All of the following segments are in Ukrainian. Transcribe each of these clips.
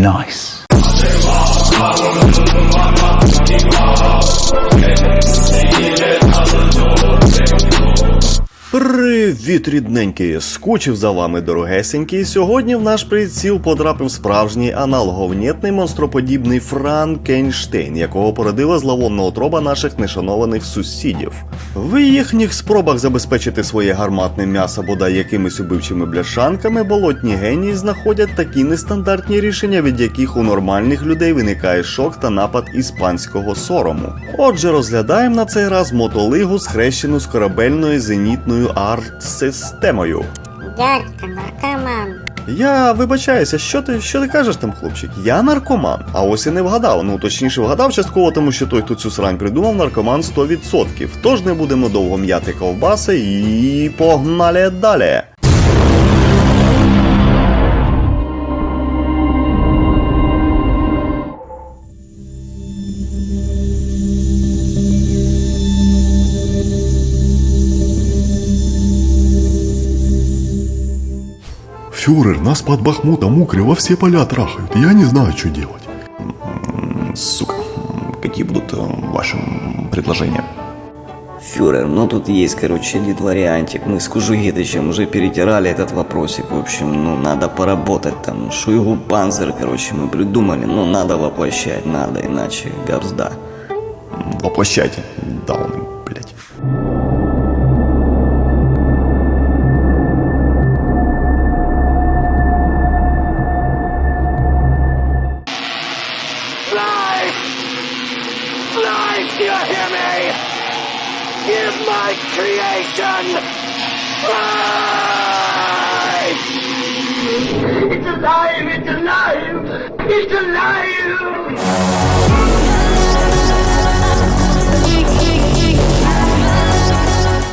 Nice. Привіт, рідненькі! Скучив за вами, дорогесенькі. Сьогодні в наш приціл потрапив справжній аналоговнєтний монстроподібний Франкенштейн, якого породила зловонна отроба наших нешанованих сусідів. В їхніх спробах забезпечити своє гарматне м'ясо бодай якимись убивчими бляшанками, болотні генії знаходять такі нестандартні рішення, від яких у нормальних людей виникає шок та напад іспанського сорому. Отже, розглядаємо на цей раз мотолигу, схрещену з корабельною зенітною арт-системою. Дядька, наркоман. Я вибачаюся, що ти що ти кажеш там, хлопчик? Я наркоман. А ось і не вгадав. Ну точніше вгадав частково, тому що той, хто цю срань придумав, наркоман 100%. Тож не будемо довго м'яти ковбаси і погнали далі. Фюрер, нас под Бахмутом укрыло все поля трахают. Я не знаю, что делать. Сука, какие будут э, ваши предложения? Фюрер, ну тут есть, короче, один вариантик. Мы с Кужугетычем уже перетирали этот вопросик. В общем, ну надо поработать там. Шуйгу Панзер, короче, мы придумали. Ну надо воплощать, надо, иначе габзда. Воплощайте. Дауны, блять. My creation life! It's alive! It's alive! It's alive!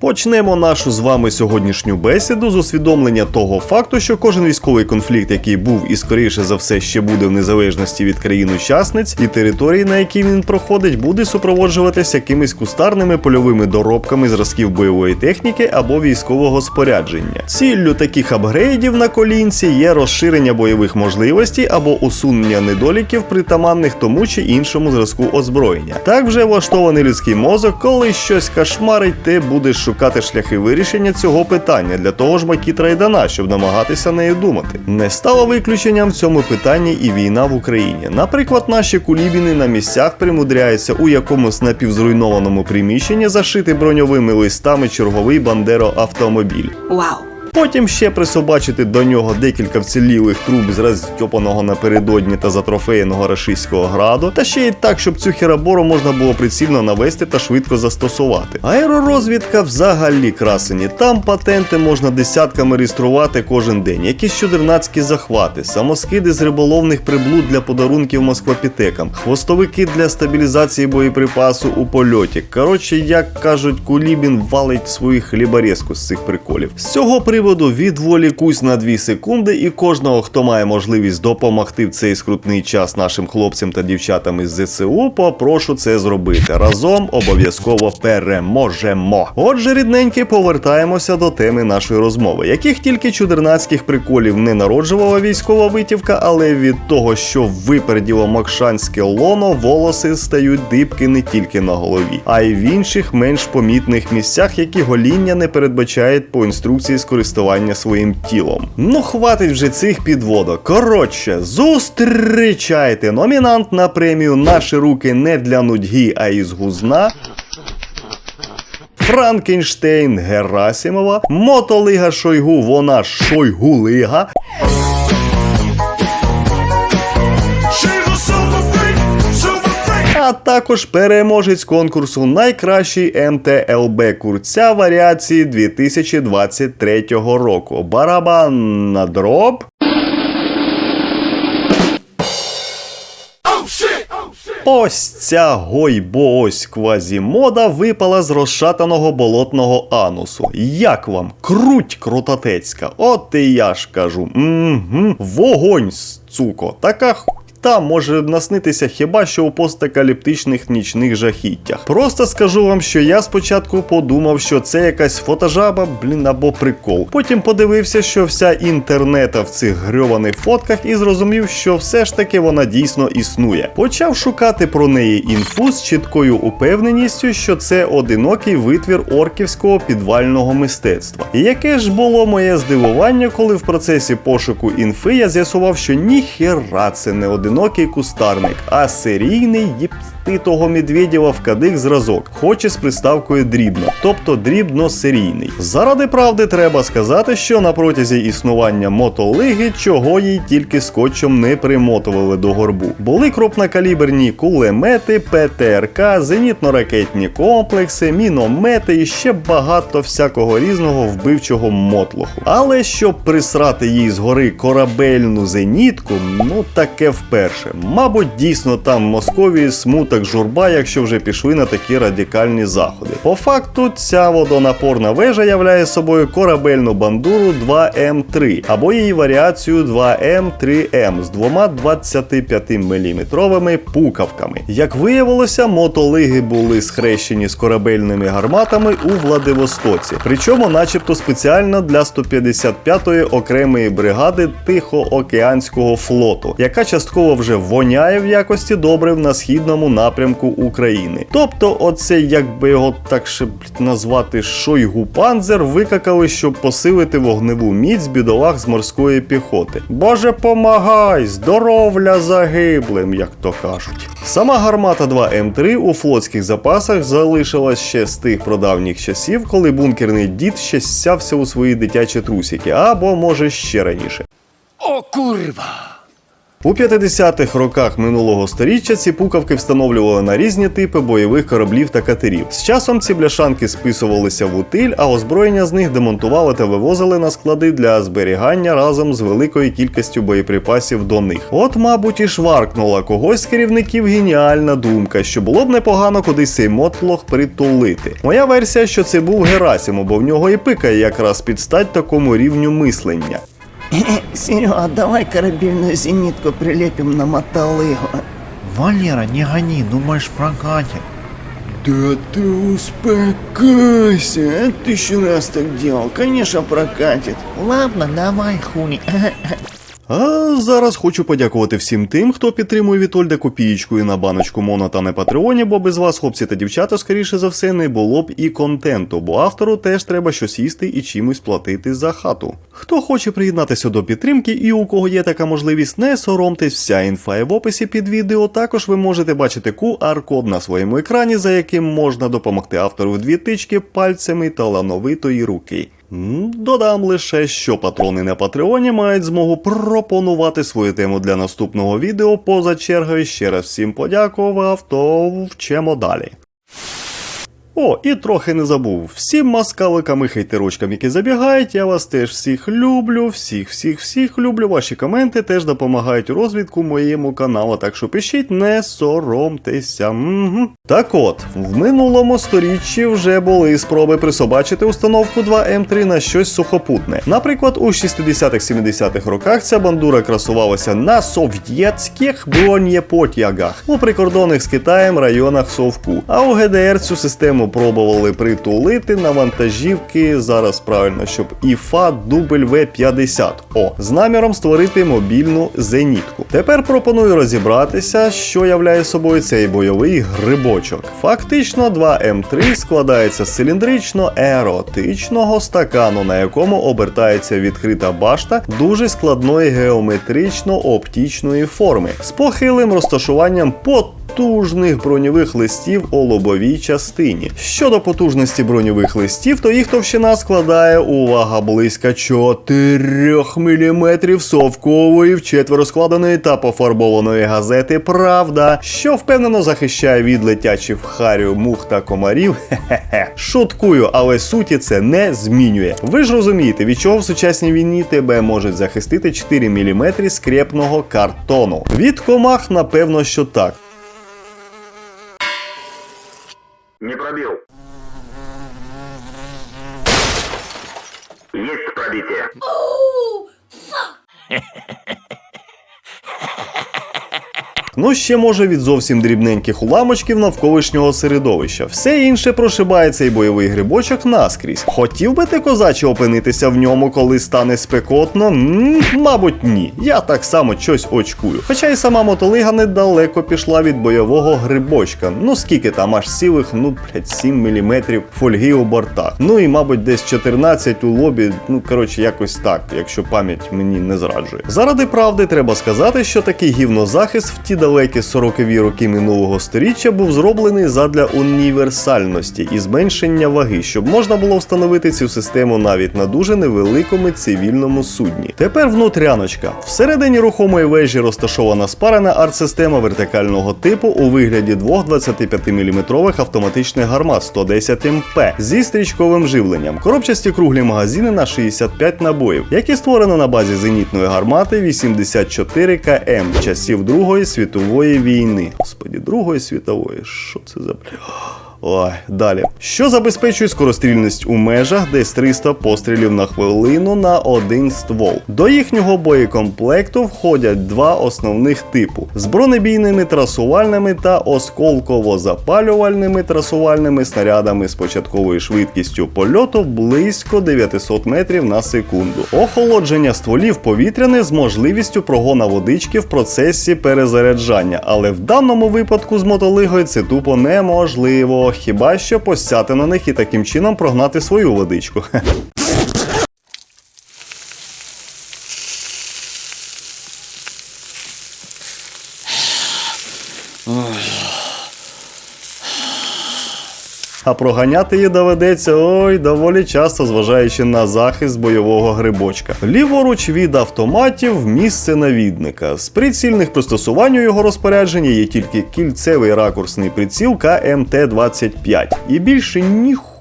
Почнемо нашу з вами сьогоднішню бесіду з усвідомлення того факту, що кожен військовий конфлікт, який був і скоріше за все ще буде в незалежності від країн-учасниць і території, на якій він проходить, буде супроводжуватися якимись кустарними польовими доробками зразків бойової техніки або військового спорядження. Ціллю таких апгрейдів на колінці є розширення бойових можливостей або усунення недоліків, притаманних тому чи іншому зразку озброєння. Так вже влаштований людський мозок, коли щось кошмарить, ти будеш шукати шляхи вирішення цього питання. Для того ж Макітра і дана, щоб намагатися нею думати. Не стало виключенням в цьому питанні і війна в Україні. Наприклад, наші кулібіни на місцях примудряються у якомусь напівзруйнованому приміщенні зашити броньовими листами черговий бандеро автомобіль. Вау. Потім ще присобачити до нього декілька вцілілих труб з розтьопаного напередодні та затрофеєного рашистського граду, та ще й так, щоб цю херабору можна було прицільно навести та швидко застосувати. Аеророзвідка взагалі красені. Там патенти можна десятками реєструвати кожен день. Якісь чудернацькі захвати, самоскиди з риболовних приблуд для подарунків москвапітекам, хвостовики для стабілізації боєприпасу у польоті. Коротше, як кажуть, Кулібін валить свою хліборезку з цих приколів. З цього приводу відволікусь на 2 секунди, і кожного, хто має можливість допомогти в цей скрутний час нашим хлопцям та дівчатам із ЗСУ, попрошу це зробити. Разом обов'язково переможемо. Отже, рідненькі, повертаємося до теми нашої розмови. Яких тільки чудернацьких приколів не народжувала військова витівка, але від того, що виперділо макшанське лоно, волоси стають дибки не тільки на голові, а й в інших менш помітних місцях, які гоління не передбачають по інструкції скористування своїм тілом. Ну, хватить вже цих підводок. Коротше, зустрічайте номінант на премію Наші руки не для нудьги, а із гузна. Франкенштейн Герасімова, Мотолига Шойгу, вона Шойгулига. А також переможець конкурсу Найкращий МТЛБ курця варіації 2023 року. Барабан на дроб. Ось ця гойбо ось квазімода випала з розшатаного болотного анусу. Як вам? Круть крутотецька. От і я ж кажу. Угу. Вогонь, цуко. Така х- Та може наснитися хіба що у постакаліптичних нічних жахіттях. Просто скажу вам, що я спочатку подумав, що це якась фотожаба, блін, або прикол. Потім подивився, що вся інтернета в цих грьованих фотках і зрозумів, що все ж таки вона дійсно існує. Почав шукати про неї інфу з чіткою упевненістю, що це одинокий витвір орківського підвального мистецтва. Яке ж було моє здивування, коли в процесі пошуку інфи я з'ясував, що ніхера це не одинокий кустарник, а серійний їпститого Медведєва в кадик зразок, хоч і з приставкою дрібно, тобто дрібно-серійний. Заради правди треба сказати, що на протязі існування мотолиги чого їй тільки скотчем не примотували до горбу. Були крупнокаліберні кулемети, ПТРК, зенітно-ракетні комплекси, міномети і ще багато всякого різного вбивчого мотлоху. Але щоб присрати їй згори корабельну зенітку, ну таке вперше. Мабуть, дійсно там в Московії смуток журба, якщо вже пішли на такі радикальні заходи. По факту, ця водонапорна вежа являє собою корабельну бандуру 2М3 або її варіацію 2М3М з двома 25 мм пукавками. Як виявилося, мотолиги були схрещені з корабельними гарматами у Владивостоці, причому, начебто, спеціально для 155-ї окремої бригади Тихоокеанського флоту, яка частково вже воняє в якості добрив на східному напрямку України. Тобто, оце, як би його так ще назвати Шойгу Панзер, викакали, щоб посилити вогневу міць бідолах з морської піхоти. Боже, помагай! Здоровля загиблим, як то кажуть. Сама гармата 2М3 у флотських запасах залишилась ще з тих прадавніх часів, коли бункерний дід ще сявся у свої дитячі трусики, або може ще раніше. О kurwa! У 50-х роках минулого століття ці пукавки встановлювали на різні типи бойових кораблів та катерів. З часом ці бляшанки списувалися в утиль, а озброєння з них демонтували та вивозили на склади для зберігання разом з великою кількістю боєприпасів до них. От, мабуть, і шваркнула когось з керівників геніальна думка, що було б непогано кудись цей мотлох притулити. Моя версія, що це був Герасимо, бо в нього і пикає якраз під стать такому рівню мислення. Серега, давай корабельную зенитку прилепим на мотолыгу. Валера, не гони, думаешь прокатит. Да ты успокойся, ты еще раз так делал, конечно прокатит. Ладно, давай, хули. А зараз хочу подякувати всім тим, хто підтримує Вітольда копієчкою на баночку Моно та на Патреоні, бо без вас, хлопці та дівчата, скоріше за все, не було б і контенту, бо автору теж треба щось їсти і чимось платити за хату. Хто хоче приєднатися до підтримки і у кого є така можливість, не соромтесь, вся інфа є в описі під відео. Також ви можете бачити QR-код на своєму екрані, за яким можна допомогти автору в дві тички пальцями талановитої руки. Додам лише, що патрони на Патреоні мають змогу пропонувати свою тему для наступного відео поза чергою. Ще раз всім подякував, то вчемо далі. О, і трохи не забув. Всім маскаликам і хейтерочкам, які забігають, я вас теж всіх люблю, всіх, всіх, всіх люблю. Ваші коменти теж допомагають у розвідку моєму каналу, так що пишіть, не соромтеся. Угу. Так от, в минулому сторіччі вже були спроби присобачити установку 2М3 на щось сухопутне. Наприклад, у 60-70-х роках ця бандура красувалася на совєтських бронєпотягах у прикордонних з Китаєм районах Совку. А у ГДР цю систему пробували притулити на вантажівки. Зараз правильно, щоб ІФА дубль В50. О, з наміром створити мобільну зенітку. Тепер пропоную розібратися, що являє собою цей бойовий грибочок. Фактично, 2М3 складається з циліндрично еротичного стакану, на якому обертається відкрита башта дуже складної геометрично-оптічної форми з похилим розташуванням по потужних броньових листів у лобовій частині. Щодо потужності броньових листів, то їх товщина складає увага близько 4 мм совкової вчетверо складеної та пофарбованої газети Правда, що впевнено захищає від летячих харів, мух та комарів. Хе-хе-хе. Шуткую, але суті це не змінює. Ви ж розумієте, від чого в сучасній війні тебе можуть захистити 4 мм скрепного картону. Від комах, напевно, що так. Не пробил. Есть пробитие. Ну ще може від зовсім дрібненьких уламочків навколишнього середовища. Все інше прошибає цей бойовий грибочок наскрізь. Хотів би ти козаче опинитися в ньому, коли стане спекотно? м мабуть, ні. Я так само щось очкую. Хоча і сама мотолига недалеко пішла від бойового грибочка. Ну скільки там аж цілих, ну блядь, 7 мм фольги у бортах. Ну і мабуть десь 14 у лобі. Ну коротше, якось так, якщо пам'ять мені не зраджує. Заради правди треба сказати, що такий гівнозахист в ті далекі 40-ві роки минулого сторіччя був зроблений задля універсальності і зменшення ваги, щоб можна було встановити цю систему навіть на дуже невеликому цивільному судні. Тепер внутряночка. Всередині рухомої вежі розташована спарена арт-система вертикального типу у вигляді двох 25-мм автоматичних гармат 110 МП зі стрічковим живленням, коробчасті круглі магазини на 65 набоїв, які створено на базі зенітної гармати 84 КМ часів Другої світової війни. Господі, Другої світової, що це за бля? Ой, далі. Що забезпечує скорострільність у межах десь 300 пострілів на хвилину на один ствол. До їхнього боєкомплекту входять два основних типу: з бронебійними трасувальними та осколково-запалювальними трасувальними снарядами з початковою швидкістю польоту близько 900 метрів на секунду. Охолодження стволів повітряне з можливістю прогона водички в процесі перезаряджання, але в даному випадку з мотолигою це тупо неможливо, хіба що посяти на них і таким чином прогнати свою водичку. А проганяти її доведеться ой доволі часто, зважаючи на захист бойового грибочка. Ліворуч від автоматів місце навідника. З прицільних пристосувань у його розпорядженні є тільки кільцевий ракурсний приціл КМТ-25. І більше ніху.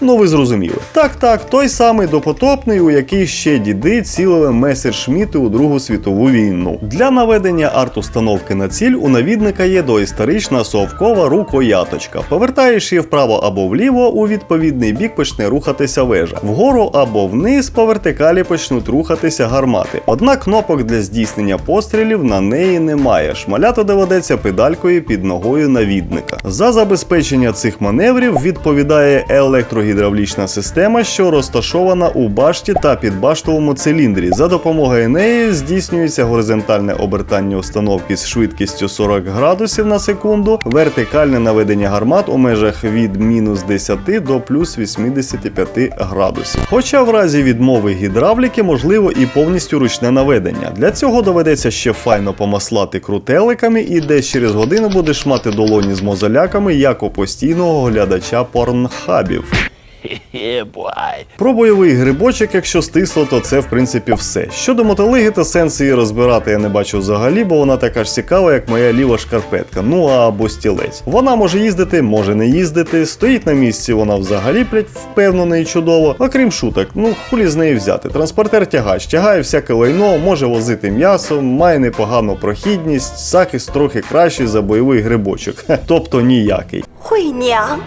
Ну, ви зрозуміли. Так, так, той самий допотопний, у який ще діди цілили месершміти у Другу світову війну. Для наведення арт-установки на ціль у навідника є доісторична совкова рукояточка. Повертаєш її вправо або вліво, у відповідний бік почне рухатися вежа. Вгору або вниз по вертикалі почнуть рухатися гармати. Однак кнопок для здійснення пострілів на неї немає. Шмаляти доведеться педалькою під ногою навідника. За забезпечення цих маневрів відповідає електрогідравлічна система, що розташована у башті та підбаштовому циліндрі. За допомогою неї здійснюється горизонтальне обертання установки з швидкістю 40 градусів на секунду, вертикальне наведення гармат у межах від мінус 10 до плюс 85 градусів. Хоча в разі відмови гідравліки можливо і повністю ручне наведення. Для цього доведеться ще файно помаслати крутеликами і десь через годину будеш мати долоні з мозоляками, як у постійного глядача порнхабів. Про бойовий грибочок, якщо стисло, то це в принципі все. Щодо мотолиги, то сенсу її розбирати я не бачу взагалі, бо вона така ж цікава, як моя ліва шкарпетка, ну або стілець. Вона може їздити, може не їздити, стоїть на місці, вона взагалі блять впевнена і чудово. Окрім шуток, ну хулі з неї взяти. Транспортер тягач, тягає всяке лайно, може возити м'ясо, має непогану прохідність, захист трохи кращий за бойовий грибочок. Тобто ніякий. 惠娘，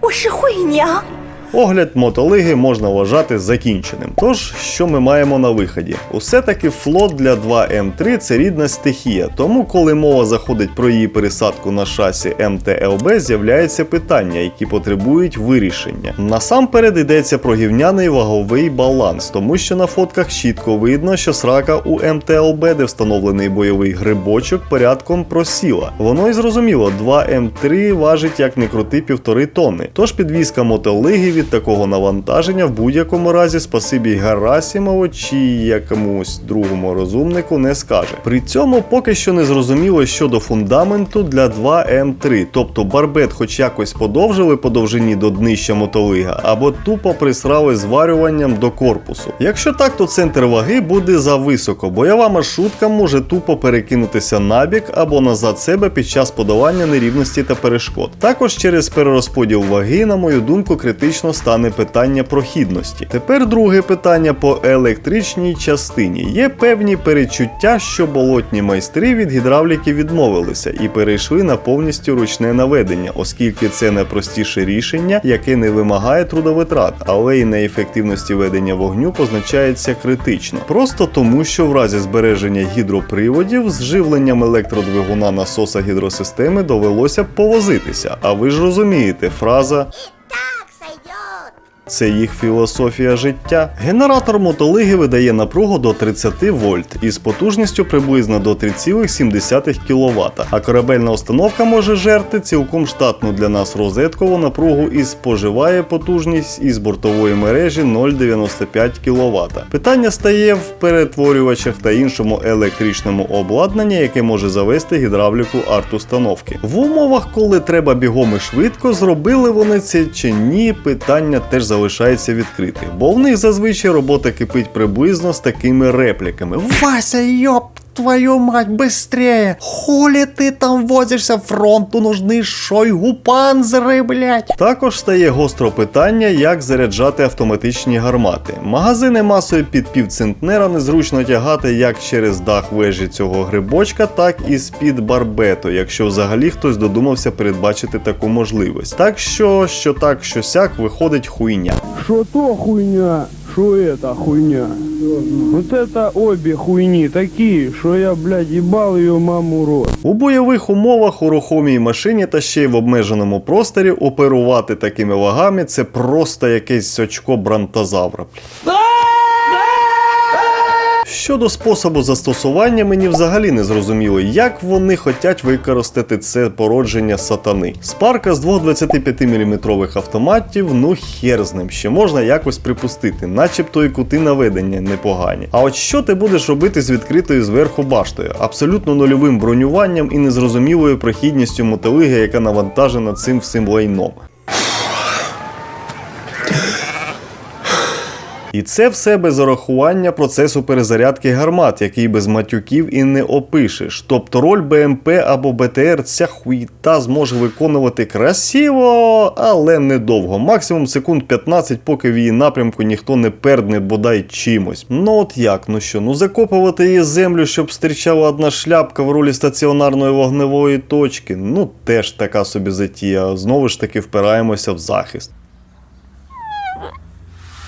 我是惠娘。Огляд мотолиги можна вважати закінченим. Тож, що ми маємо на виході? Усе таки флот для 2М3 це рідна стихія, тому коли мова заходить про її пересадку на шасі МТЛБ, з'являються питання, які потребують вирішення. Насамперед йдеться про гівняний ваговий баланс, тому що на фотках чітко видно, що срака у МТЛБ, де встановлений бойовий грибочок, порядком просіла. Воно й зрозуміло, 2М3 важить як не крути півтори тонни. Тож підвізка мотолиги від такого навантаження в будь-якому разі спасибі Герасімову чи якомусь другому розумнику не скаже. При цьому поки що не зрозуміло щодо фундаменту для 2М3, тобто барбет хоч якось подовжили по довжині до днища мотолига, або тупо присрали зварюванням до корпусу. Якщо так, то центр ваги буде зависоко. Бойова маршрутка може тупо перекинутися набік або назад себе під час подолання нерівності та перешкод. Також через перерозподіл ваги, на мою думку, критично точно стане питання прохідності. Тепер друге питання по електричній частині. Є певні перечуття, що болотні майстри від гідравліки відмовилися і перейшли на повністю ручне наведення, оскільки це найпростіше рішення, яке не вимагає трудовитрат, але й на ефективності ведення вогню позначається критично. Просто тому, що в разі збереження гідроприводів з живленням електродвигуна насоса гідросистеми довелося повозитися. А ви ж розумієте, фраза це їх філософія життя. Генератор мотолиги видає напругу до 30 вольт із потужністю приблизно до 3,7 кВт, а корабельна установка може жерти цілком штатну для нас розеткову напругу і споживає потужність із бортової мережі 0,95 кВт. Питання стає в перетворювачах та іншому електричному обладнанні, яке може завести гідравліку арт-установки. В умовах, коли треба бігом і швидко, зробили вони це чи ні, питання теж залишається відкритим, бо в них зазвичай робота кипить приблизно з такими репліками. Вася, ёб твою мать, быстрее! Хули ты там возишься, фронту нужны шойгу панзери, блядь! Також стає гостро питання, як заряджати автоматичні гармати. Магазини масою під півцентнера незручно тягати як через дах вежі цього грибочка, так і з-під барбету, якщо взагалі хтось додумався передбачити таку можливість. Так що, що так, що сяк, виходить хуйня. Что то хуйня, Что это хуйня. Вот это обе хуйни такі, що я, блядь, ебал її маму рот. У бойових умовах у рухомій машині та ще й в обмеженому просторі оперувати такими вагами це просто якесь очко брантозавра. Щодо способу застосування, мені взагалі не зрозуміло, як вони хотять використати це породження сатани. Спарка з двох 25 мм автоматів, ну хер з ним, ще можна якось припустити, начебто і кути наведення непогані. А от що ти будеш робити з відкритою зверху баштою, абсолютно нульовим бронюванням і незрозумілою прохідністю мотолиги, яка навантажена цим всім лайном. І це все без урахування процесу перезарядки гармат, який без матюків і не опишеш. Тобто роль БМП або БТР ця хуїта зможе виконувати красиво, але недовго. Максимум секунд 15, поки в її напрямку ніхто не пердне бодай чимось. Ну от як, ну що, ну закопувати її землю, щоб стрічала одна шляпка в ролі стаціонарної вогневої точки. Ну теж така собі затія. Знову ж таки впираємося в захист.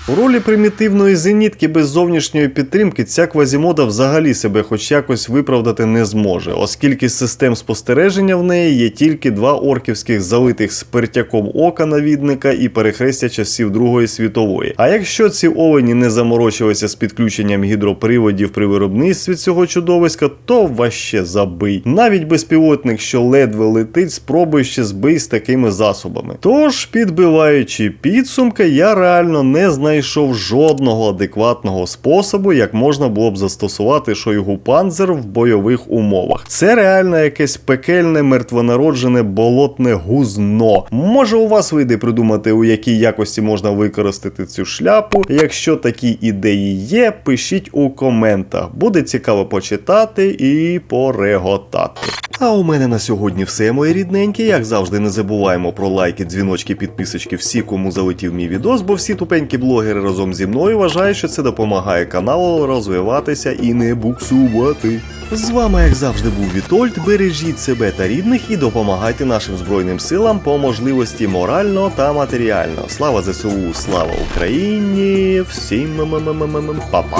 У ролі примітивної зенітки без зовнішньої підтримки ця квазімода взагалі себе хоч якось виправдати не зможе, оскільки з систем спостереження в неї є тільки два орківських залитих спиртяком ока навідника і перехрестя часів Другої світової. А якщо ці овені не заморочилися з підключенням гідроприводів при виробництві цього чудовиська, то ваще забий. Навіть безпілотник, що ледве летить, спробуй ще збий з такими засобами. Тож, підбиваючи підсумки, я реально не знайшов жодного адекватного способу, як можна було б застосувати Шойгу Панзер в бойових умовах. Це реально якесь пекельне мертвонароджене болотне гузно. Може, у вас вийде придумати, у якій якості можна використати цю шляпу. Якщо такі ідеї є, пишіть у коментах. Буде цікаво почитати і пореготати. А у мене на сьогодні все, мої рідненькі. Як завжди, не забуваємо про лайки, дзвіночки, підписочки, всі, кому залетів мій відос, бо всі тупенькі блогери разом зі мною вважають, що це допомагає каналу розвиватися і не буксувати. З вами, як завжди, був Вітольд. Бережіть себе та рідних і допомагайте нашим збройним силам по можливості морально та матеріально. Слава ЗСУ, слава Україні! Всім па-па!